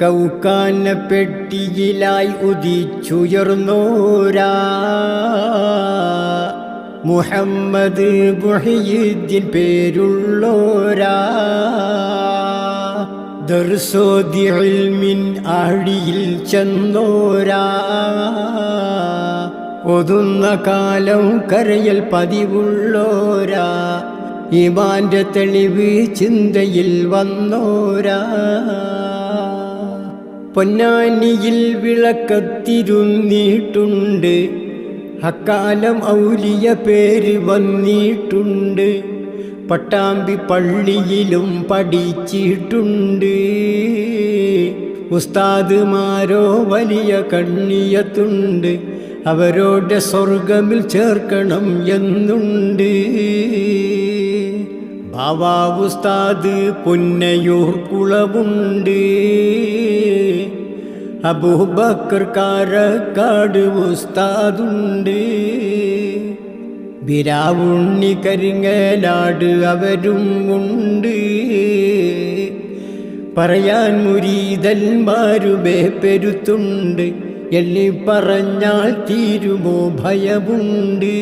കൗക്കാന പെട്ടിയിലായി ഉദിച്ചുയർന്നോരാ. മുഹമ്മദ് മുഹീദ്ദീൻ പേരുള്ളോരാ. ദർസോദിൽമിൻ ആഴിയിൽ ചെന്നോരാ. ഒതുന്ന കാലം കരയൽ പതിവുള്ളോരാ. ഇമാന്റെ തെളിവ് ചിന്തയിൽ വന്നോരാ. പൊന്നാനിയിൽ വിളക്കത്തിരുന്നിട്ടുണ്ട്. അക്കാലം ഔലിയ പേര് വന്നിട്ടുണ്ട്. പട്ടാമ്പി പള്ളിയിലും പഠിച്ചിട്ടുണ്ട്. ഉസ്താദുമാരോ വലിയ കണ്ണിയത്തുണ്ട്. അവരോടെ സ്വർഗമിൽ ചേർക്കണം എന്നുണ്ട്. ബാവാ ഉസ്താദ് പൊന്നയൂർ കുളമുണ്ട് അബൂബക്കർ കാരക്കാട് ഉസ്താദുണ്ട്. ബിരാവുണ്ണി കരിങ്ങലാട് അവരും ഉണ്ട്. പറയാൻ മുരീതന്മാരുമേ പെരുത്തുണ്ട്. എള്ളി പറഞ്ഞാൽ തീരുമോ ഭയമുണ്ട്.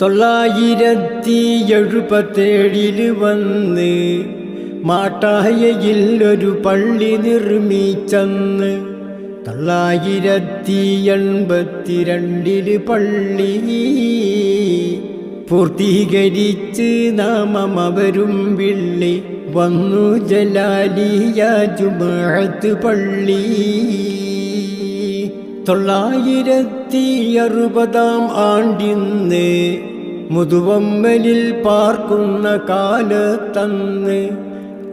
തൊള്ളായിരത്തി എഴുപത്തേഴിൽ വന്ന് മാട്ടായയിൽ ഒരു പള്ളി നിർമ്മിച്ചന്ന് തൊള്ളായിരത്തി എൺപത്തിരണ്ടിൽ പള്ളി പൂർത്തീകരിച്ച് നാമം അവരും വിള്ളി വന്നു ജലാലിയ ജുമഴത്ത് പള്ളി. തൊള്ളായിരത്തി അറുപതാം ആണ്ടിന്ന് മുതുവമ്മലിൽ പാർക്കുന്ന കാലത്തന്ന്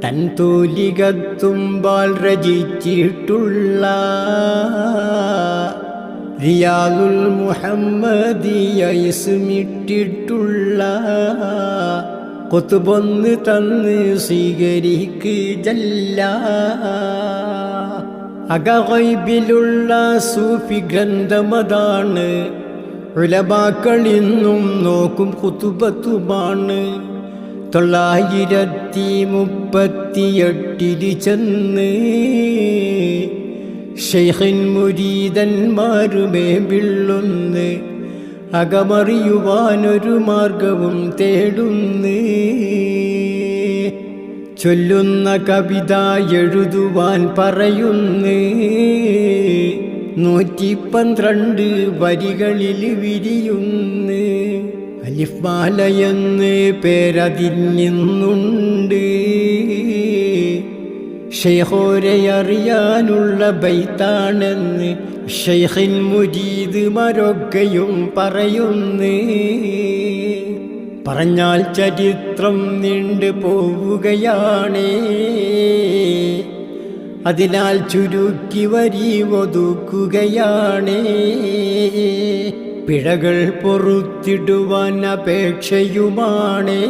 തൻ തോലികത്തുമ്പാൽ രചിച്ചിട്ടുള്ള റിയാദുൽ മുഹമ്മദിയസ്മിട്ടിട്ടുള്ള കൊത്തുപൊന്ന് തന്ന് സ്വീകരിക്ക് ജല്ല. അകവൈബിലുള്ള സൂഫി ഗ്രന്ഥമതാണ്. ഉലബാക്കളിന്നും നോക്കും കുത്തുബത്തുമാണ്. തൊള്ളായിരത്തി മുപ്പത്തിയെട്ടിരി ചെന്ന് ഷെയ്ഖിൻ മുരീതന്മാരുമേ വിള്ളുന്ന് അകമറിയുവാനൊരു മാർഗവും തേടുന്ന് ചൊല്ലുന്ന കവിത എഴുതുവാൻ പറയുന്നു. നൂറ്റി പന്ത്രണ്ട് വരികളിൽ വിരിയുന്ന്. അലിഫ്മാലയെന്ന് ഷെയ്ഹോരെ അറിയാനുള്ള ബൈത്താണെന്ന് മുരീദ് മരൊക്കെയും പറയുന്നേ. പറഞ്ഞാൽ ചരിത്രം നീണ്ടു പോവുകയാണേ. അതിനാൽ ചുരുക്കി വരി ഒതുക്കുകയാണേ. പിഴകൾ പൊറുത്തിടുവാൻ അപേക്ഷയുമാണേ.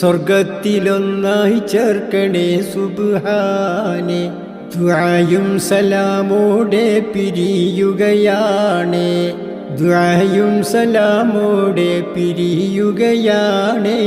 സ്വർഗത്തിലൊന്നായി ചേർക്കണേ സുബാനെ ദ്വായും സലാമോടെ പിരിയുകയാണേ. ദ്വായും സലാമോടെ പിരിയുകയാണേ.